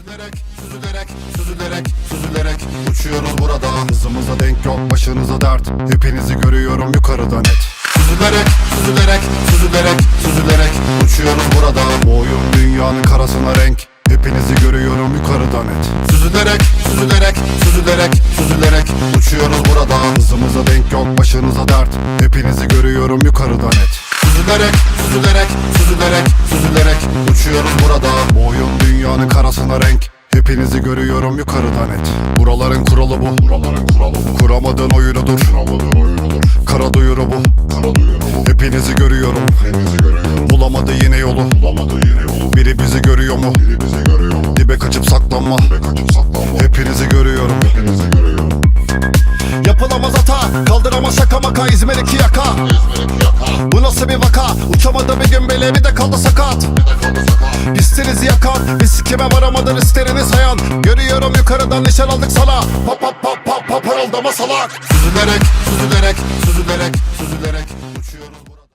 Süzülerek, süzülerek, süzülerek, süzülerek Uçuyoruz burada. Hızımıza denk yok başınıza dert. Hepinizi görüyorum yukarıda net. Süzülerek, süzülerek, süzülerek, süzülerek Uçuyoruz burada. Bu dünyanın karasına renk. Hepinizi görüyorum yukarıda net. Süzülerek, süzülerek, süzülerek, süzülerek Uçuyoruz burada. Hızımıza denk yok başınıza dert. Hepinizi görüyorum yukarıda net. Süzülerek, süzülerek, süzülerek, süzülerek Uçuyoruz burada dünyanın karasına renk. Hepinizi görüyorum yukarıda net Buraların kuralı bu. Buraların kuralı bu Kuramadığın oyunudur Kuramadığın oyunudur Kara duyuru bu. Kara duyuru bu Hepinizi görüyorum. Hepinizi görüyorum Bulamadı yine yolu. Bulamadı yine yolu Biri bizi görüyor mu? Biri bizi görüyor mu? Dibe kaçıp saklanma. Dibe kaçıp saklanma Hepinizi görüyorum. Hepinizi görüyorum Yapılamaz hata Kaldıramaz şaka maka İzmir'deki yaka. Bu nasıl bir vaka? Uçamadı bir gün bile bir de Hissinizi yakan Biz kime varamadan isterini sayan. Görüyorum yukarıdan nişan aldık sana. Pap pap pap pap pap parıldama salak. Süzülerek süzülerek